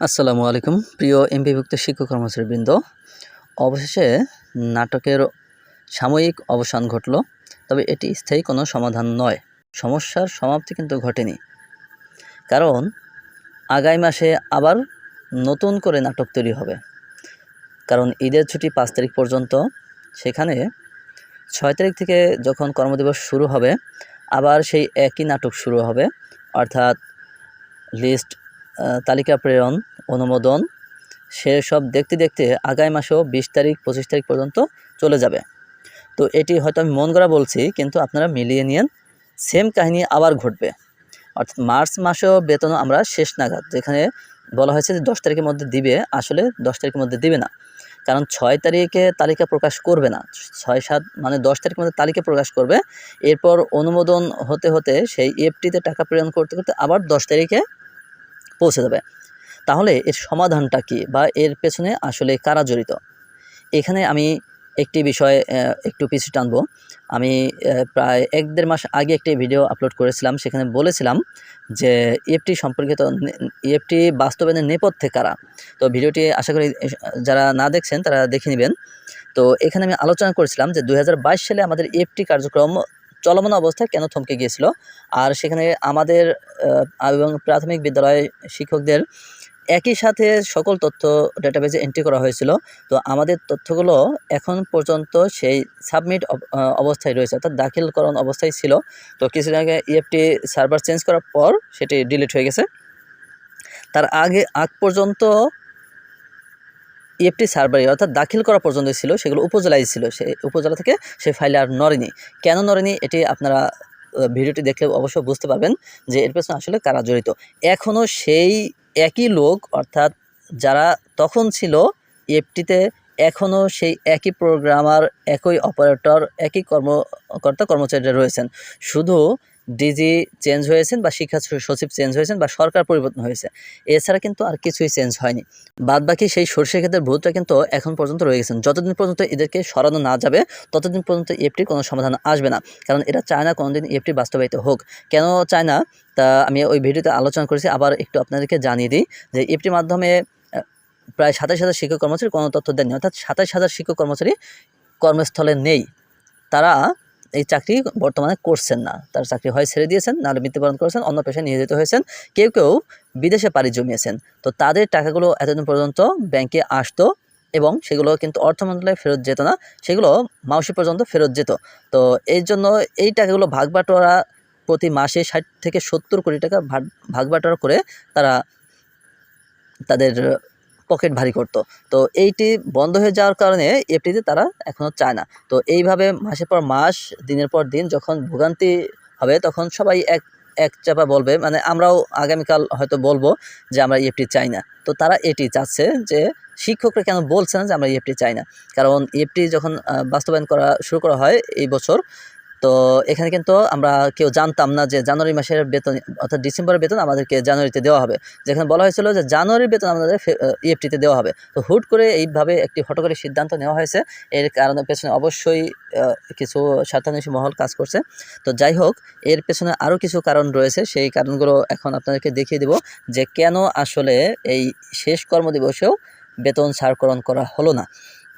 আসসালামু আলাইকুম, প্রিয় এমপিভুক্ত শিক্ষক কর্মচারীবৃন্দ। অবশেষে নাটকের সাময়িক অবসান ঘটল, তবে এটি স্থায়ী কোনো সমাধান নয়। সমস্যার সমাপ্তি কিন্তু ঘটেনি। কারণ আগামী মাসে আবার নতুন করে নাটক তৈরি হবে। কারণ ঈদের ছুটি পাঁচ তারিখ পর্যন্ত, সেখানে ছয় তারিখ থেকে যখন কর্মদিবস শুরু হবে, আবার সেই একই নাটক শুরু হবে। অর্থাৎ লিস্ট তালিকা প্রেরণ অনুমোদন, সেসব দেখতে দেখতে আগামী মাসেও বিশ তারিখ, পঁচিশ তারিখ পর্যন্ত চলে যাবে। তো এটি হয়তো আমি মন করা বলছি, কিন্তু আপনারা মিলিয়ে নিন সেম কাহিনী আবার ঘটবে। অর্থাৎ মার্চ মাসেও বেতন আমরা শেষ নাগাদ, যেখানে বলা হয়েছে যে দশ তারিখের মধ্যে দিবে, আসলে দশ তারিখের মধ্যে দিবে না। কারণ ছয় তারিখে তালিকা প্রকাশ করবে না, ছয় সাত মানে দশ তারিখের মধ্যে তালিকা প্রকাশ করবে। এরপর অনুমোদন হতে হতে সেই এফটিতে টাকা প্রেরণ করতে করতে আবার দশ তারিখে পৌঁছে যাবে তাহলে এর সমাধানটা কী বা এর পেছনে আসলে কারা জড়িত? এখানে আমি একটি বিষয় একটু পিছু টানবো। আমি প্রায় এক দেড় মাস আগে একটি ভিডিও আপলোড করেছিলাম, সেখানে বলেছিলাম যে ইএফটি সম্পর্কিত ইএফটি বাস্তবায়নের নেপথ্যে কারা? তো ভিডিওটি আশা করি যারা না দেখছেন তারা দেখে নেবেন। তো এখানে আমি আলোচনা করেছিলাম যে দু হাজার বাইশ সালে আমাদের ইএফটি কার্যক্রম চলমান অবস্থায় কেন থমকে গিয়েছিল? আর সেখানে আমাদের এবং প্রাথমিক বিদ্যালয় শিক্ষকদের একই সাথে সকল তথ্য ডেটাবেজে এন্ট্রি করা হয়েছিল। তো আমাদের তথ্যগুলো এখন পর্যন্ত সেই সাবমিট অবস্থায় রয়েছে, অর্থাৎ দাখিলকরণ অবস্থায় ছিল। তো কিছুদিন আগে ইএফটি সার্ভার চেঞ্জ করার পর সেটি ডিলিট হয়ে গেছে। তার আগে, আগ পর্যন্ত ইএফটি সার্ভারে অর্থাৎ দাখিল করা পর্যন্ত ছিল, সেগুলো উপজেলায় ছিল সেই উপজেলা থেকে সে ফাইলে আর নড়েনি। কেন নড়েনি এটি আপনারা ভিডিওটি দেখলে অবশ্যই বুঝতে পারবেন যে এর পেছনে আসলে কারা জড়িত। এখনও সেই একই লোক, অর্থাৎ যারা তখন ছিল ইএফটিতে এখনও সেই একই প্রোগ্রামার একই অপারেটর একই কর্মকর্তা কর্মচারীরা রয়েছেন। শুধু ডিজি চেঞ্জ হয়েছেন বা শিক্ষা সচিব চেঞ্জ হয়েছেন বা সরকার পরিবর্তন হয়েছে। এছাড়া কিন্তু আর কিছুই চেঞ্জ হয়নি। বাদ বাকি সেই সর্ষে ক্ষেতের ভূতটা কিন্তু এখন পর্যন্ত রয়ে গেছেন যতদিন পর্যন্ত এদেরকে সরানো না যাবে, ততদিন পর্যন্ত এফটির কোনো সমাধান আসবে না। কারণ এরা চায় না কোনোদিন এফটি বাস্তবায়িত হোক। কেন চায় না? তা আমি ওই ভিডিওতে আলোচনা করেছি। আবার একটু আপনাদেরকে জানিয়ে দিই যে এফটির মাধ্যমে প্রায় সাতাশ হাজার শিক্ষক কর্মচারী কোনো তথ্য দেননি। অর্থাৎ সাতাশ হাজার শিক্ষক কর্মচারী কর্মস্থলে নেই। তারা এই চাকরি বর্তমানে করছেন না। তার চাকরি হয় ছেড়ে দিয়েছেন, নাহলে মৃত্যুবরণ করেছেন, অন্য পেশায় নিয়োজিত হয়েছেন, কেউ কেউ বিদেশে পাড়ি জমিয়েছেন। তো তাদের টাকাগুলো এতদিন পর্যন্ত ব্যাংকে আসতো এবং সেগুলো কিন্তু অর্থ মন্ত্রণালয়ে ফেরত যেত না, সেগুলো মাউসি পর্যন্ত ফেরত যেত। তো এই জন্য এই টাকাগুলো ভাগ বাটোয়ারা প্রতি মাসে ষাট থেকে সত্তর কোটি টাকা ভাগ করে তারা তাদের পকেট ভারী করতো। তো এইটি বন্ধ হয়ে যাওয়ার কারণে এফটিতে তারা এখনও চায় না। তো এইভাবে মাসের পর মাস, দিনের পর দিন যখন ভোগান্তি হবে তখন সবাই এক এক চাপা বলবে। মানে আমরাও আগামীকাল হয়তো বলব যে আমরা ইএফটি চাই না। তো তারা এটি চাচ্ছে যে শিক্ষকরা কেন বলছে না যে আমরা ইএফটি চাই না? কারণ ইএফটি যখন বাস্তবায়ন করা শুরু করা হয় এই বছর তো এখানে কিন্তু আমরা কেউ জানতাম না যে জানুয়ারি মাসের বেতন, অর্থাৎ ডিসেম্বরের বেতন আমাদেরকে জানুয়ারিতে দেওয়া হবে। যেখানে বলা হয়েছিল যে জানুয়ারির বেতন আমাদের ইএফটিতে দেওয়া হবে। তো হুট করে এইভাবে একটি হটকারী সিদ্ধান্ত নেওয়া হয়েছে। এর কারণে পেছনে অবশ্যই কিছু স্বার্থান্বেষী মহল কাজ করছে। তো যাই হোক, এর পেছনে আরও কিছু কারণ রয়েছে। সেই কারণগুলো এখন আপনাদেরকে দেখিয়ে দেব যে কেন আসলে এই শেষ কর্মদিবসেও বেতন ছাড়করণ করা হলো না।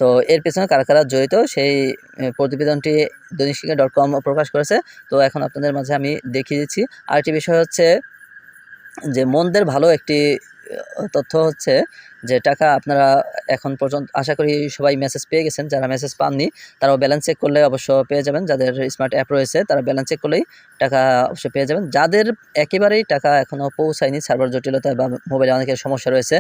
তো এর পেছনে কারা কারা জড়িত সেই প্রতিবেদনটি দৈনিক শিক্ষা ডট কম প্রকাশ করেছে। তো এখন আপনাদের মাঝে আমি দেখিয়ে দিচ্ছি। আরেকটি বিষয় হচ্ছে যে মন্দের ভালো একটি তথ্য হচ্ছে যে টাকা আপনারা এখন পর্যন্ত, আশা করি সবাই মেসেজ পেয়ে গেছেন, যারা মেসেজ পাননি, তারাও ব্যালেন্স চেক করলে অবশ্য পেয়ে যাবেন, যাদের স্মার্ট অ্যাপ রয়েছে, তারা ব্যালেন্স চেক করলেই টাকা অবশ্যই পেয়ে যাবেন। যাদের একেবারেই টাকা এখনও পৌঁছায়নি সার্ভার জটিলতা বা মোবাইলে অনেকের সমস্যা রয়েছে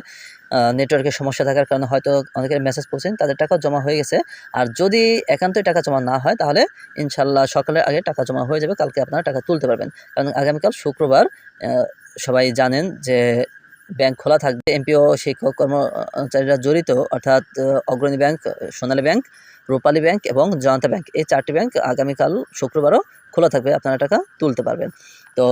নেটওয়ার্কের সমস্যা থাকার কারণে হয়তো অনেকের মেসেজ পৌঁছেন, তাদের টাকাও জমা হয়ে গেছে। আর যদি একান্তই টাকা জমা না হয়, তাহলে ইনশাল্লাহ সকালের আগে টাকা জমা হয়ে যাবে, কালকে আপনারা টাকা তুলতে পারবেন। কারণ আগামীকাল শুক্রবার সবাই জানেন যে ব্যাংক খোলা থাকবে। এমপিও, শিক্ষক, কর্মচারীরা জড়িত, অর্থাৎ Agrani bank, Sonali bank, Rupali bank এবং জনতা ব্যাংক। এই চারটি ব্যাংক আগামীকাল, শুক্রবারও খোলা থাকবে। আপনারা টাকা তুলতে পারবেন। তো,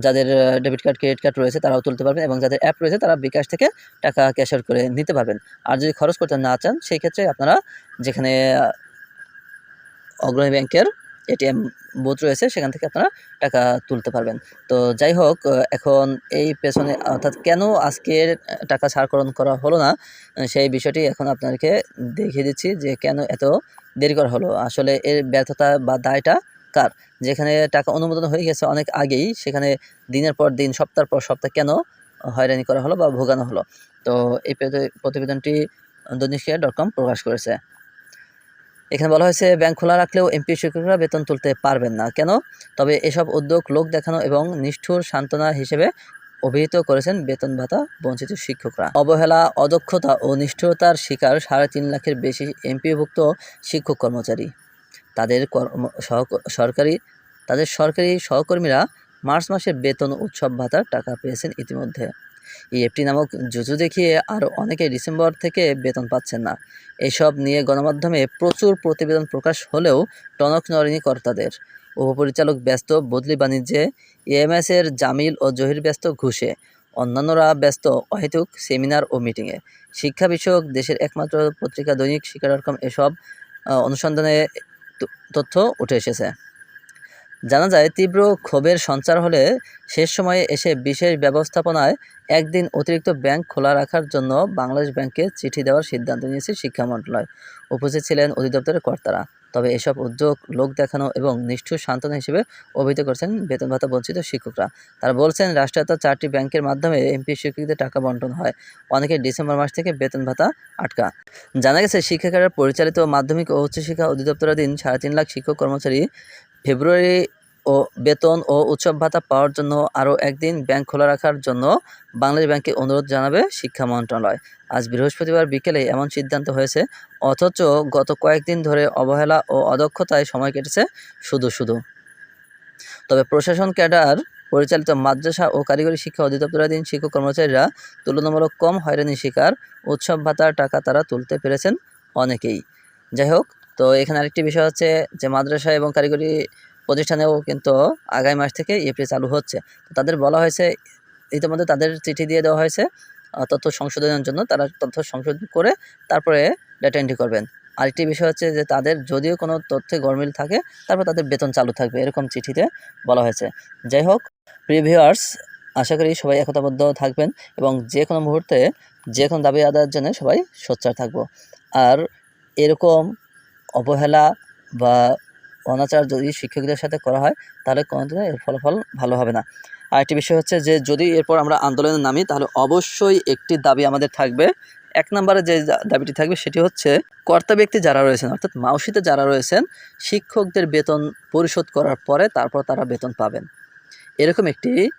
যাদের ডেবিট কার্ড, ক্রেডিট কার্ড রয়েছে, তারাও তুলতে পারবেন এবং যাদের অ্যাপ রয়েছে, তারা বিকাশ থেকে টাকা ক্যাশার করে নিতে পারবেন। আর যদি খরচ করতে না চান, সেই ক্ষেত্রে আপনারা যেখানে অগ্রণী ব্যাংকের এটিএম বুথ রয়েছে, সেখান থেকে আপনারা টাকা তুলতে পারবেন। তো যাই হোক এখন এই পেছনে, অর্থাৎ কেন আজকের টাকা ছাড়করণ করা হলো না সেই বিষয়টি এখন আপনাদেরকে দেখিয়ে দিচ্ছি যে কেন এত দেরি করা হলো। আসলে এর ব্যর্থতা বা দায়টা কার? যেখানে টাকা অনুমোদন হয়ে গেছে অনেক আগেই, সেখানে দিনের পর দিন সপ্তাহ পর সপ্তাহ কেন হয়রানি করা হলো বা ভোগানো হলো? তো এই প্রতি- প্রতিবেদনটি দৈনিক ডট কম প্রকাশ করেছে। এখানে বলা হয়েছে, ব্যাংক খোলা রাখলেও এমপি শিক্ষকরা বেতন তুলতে পারবেন না। কেন? তবে এসব উদ্যোগ লোক দেখানো এবং নিষ্ঠুর সান্ত্বনা হিসেবে অভিহিত করেছেন বেতন ভাতা বঞ্চিত শিক্ষকরা। অবহেলা, অদক্ষতা ও নিষ্ঠুরতার শিকার সাড়ে তিন লাখের বেশি এমপিভুক্ত শিক্ষক কর্মচারী। তাদের কর্ম সরকারি, তাদের সরকারি সহকর্মীরা মার্চ মাসের বেতন উৎসব ভাতার টাকা পেয়েছেন ইতিমধ্যে। ইএফটি নামক জুজু দেখিয়ে আরও অনেকে ডিসেম্বর থেকে বেতন পাচ্ছেন না। এসব নিয়ে গণমাধ্যমে প্রচুর প্রতিবেদন প্রকাশ হলেও টনক নড়েনি কর্তাদের। উপপরিচালক ব্যস্ত বদলি বাণিজ্যে ইএমএস এর জামিল ও জহির ব্যস্ত ঘুষে, অন্যান্যরা ব্যস্ত অহেতুক সেমিনার ও মিটিংয়ে। শিক্ষা বিষয়ক দেশের একমাত্র পত্রিকা দৈনিক কম এসব অনুসন্ধানে তথ্য উঠে এসেছে। জানা যায়, তীব্র ক্ষোভের সঞ্চার হলে শেষ সময়ে এসে বিশেষ ব্যবস্থাপনায় একদিন অতিরিক্ত ব্যাংক খোলা রাখার জন্য বাংলাদেশ ব্যাংকে চিঠি দেওয়ার সিদ্ধান্ত নিয়েছে শিক্ষা মন্ত্রণালয়। উপস্থিত ছিলেন অধিদপ্তরের কর্তারা। তবে এসব উদ্যোগ, লোক দেখানো এবং নিষ্ঠুর সান্ত্বনা হিসেবে অভিহিত করছেন বেতন ভাতা বঞ্চিত শিক্ষকরা। তারা বলছেন, রাষ্ট্রায়ত্ত চারটি ব্যাংকের মাধ্যমে এমপি শিক্ষকদের টাকা বন্টন হয়। অনেকে ডিসেম্বর মাস থেকে বেতন ভাতা আটকা। জানা গেছে শিক্ষাগার পরিচালিত মাধ্যমিক ও উচ্চশিক্ষা অধিদপ্তরাধীন সাড়ে তিন লাখ শিক্ষক কর্মচারী ফেব্রুয়ারি ও বেতন ও উৎসব ভাতা পাওয়ার জন্য আরও একদিন ব্যাংক খোলা রাখার জন্য বাংলাদেশ ব্যাংকে অনুরোধ জানাবে শিক্ষা মন্ত্রণালয়। আজ বৃহস্পতিবার বিকেলে এমন সিদ্ধান্ত হয়েছে, অথচ গত কয়েকদিন ধরে অবহেলা ও অদক্ষতায় সময় কেটেছে শুধু শুধু। তবে প্রশাসন ক্যাডার, পরিচালিত মাদ্রাসা ও কারিগরি শিক্ষা অধিদপ্তরাধীন শিক্ষক কর্মচারীরা তুলনামূলক কম হয়রানি শিকার, উৎসব ভাতার টাকা তারা তুলতে পেরেছেন অনেকেই। যাই হোক তো এখানে আরেকটি বিষয় হচ্ছে যে মাদ্রাসা এবং কারিগরি প্রতিষ্ঠানেও কিন্তু আগামী মাস থেকে ইএফটি চালু হচ্ছে। তাদের বলা হয়েছে, ইতিমধ্যে তাদের চিঠি দিয়ে দেওয়া হয়েছে তথ্য সংশোধনের জন্য তারা তথ্য সংশোধন করে তারপরে ডেটা এন্ট্রি করবেন। আরেকটি বিষয় হচ্ছে যে তাদের যদিও কোনো তথ্যে গরমিল থাকে, তারপর তাদের বেতন চালু থাকবে, এরকম চিঠিতে বলা হয়েছে। যাই হোক প্রিভিউয়ার্স আশা করি সবাই একতাবদ্ধ থাকবেন এবং যে কোনো মুহূর্তে যে কোনো দাবি আদায়ের জন্য সবাই সোচ্চার থাকব। আর এরকম অবহেলা বা অনাচার যদি শিক্ষকদের সাথে করা হয়, তাহলে কোনোদিনও এর ফলাফল ভালো হবে না। আরেকটি বিষয় হচ্ছে যে, যদি এরপর আমরা আন্দোলনে নামি, তাহলে অবশ্যই একটি দাবি আমাদের থাকবে। এক নম্বরে যে দাবিটি থাকবে, সেটি হচ্ছে কর্তা ব্যক্তি যারা রয়েছেন, অর্থাৎ মাউসিতে যারা রয়েছেন, শিক্ষকদের বেতন পরিশোধ করার পরে তারপর তারা বেতন পাবেন। এরকম একটি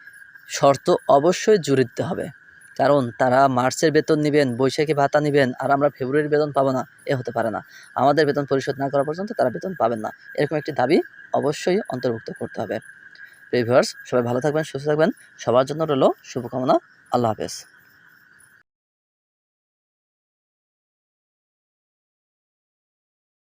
শর্ত অবশ্যই জুড়ে দিতে হবে। কারণ তারা মার্চের বেতন নেবেন, বৈশাখী ভাতা নেবেন, আর আমরা ফেব্রুয়ারির বেতন পাবো না, এ হতে পারে না। আমাদের বেতন পরিশোধ না করা পর্যন্ত তারা বেতন পাবেন না। এরকম একটি দাবি অবশ্যই অন্তর্ভুক্ত করতে হবে। ভিউয়ার্স, সবাই ভালো থাকবেন, সুস্থ থাকবেন। সবার জন্য রইল শুভকামনা। আল্লাহ হাফেজ।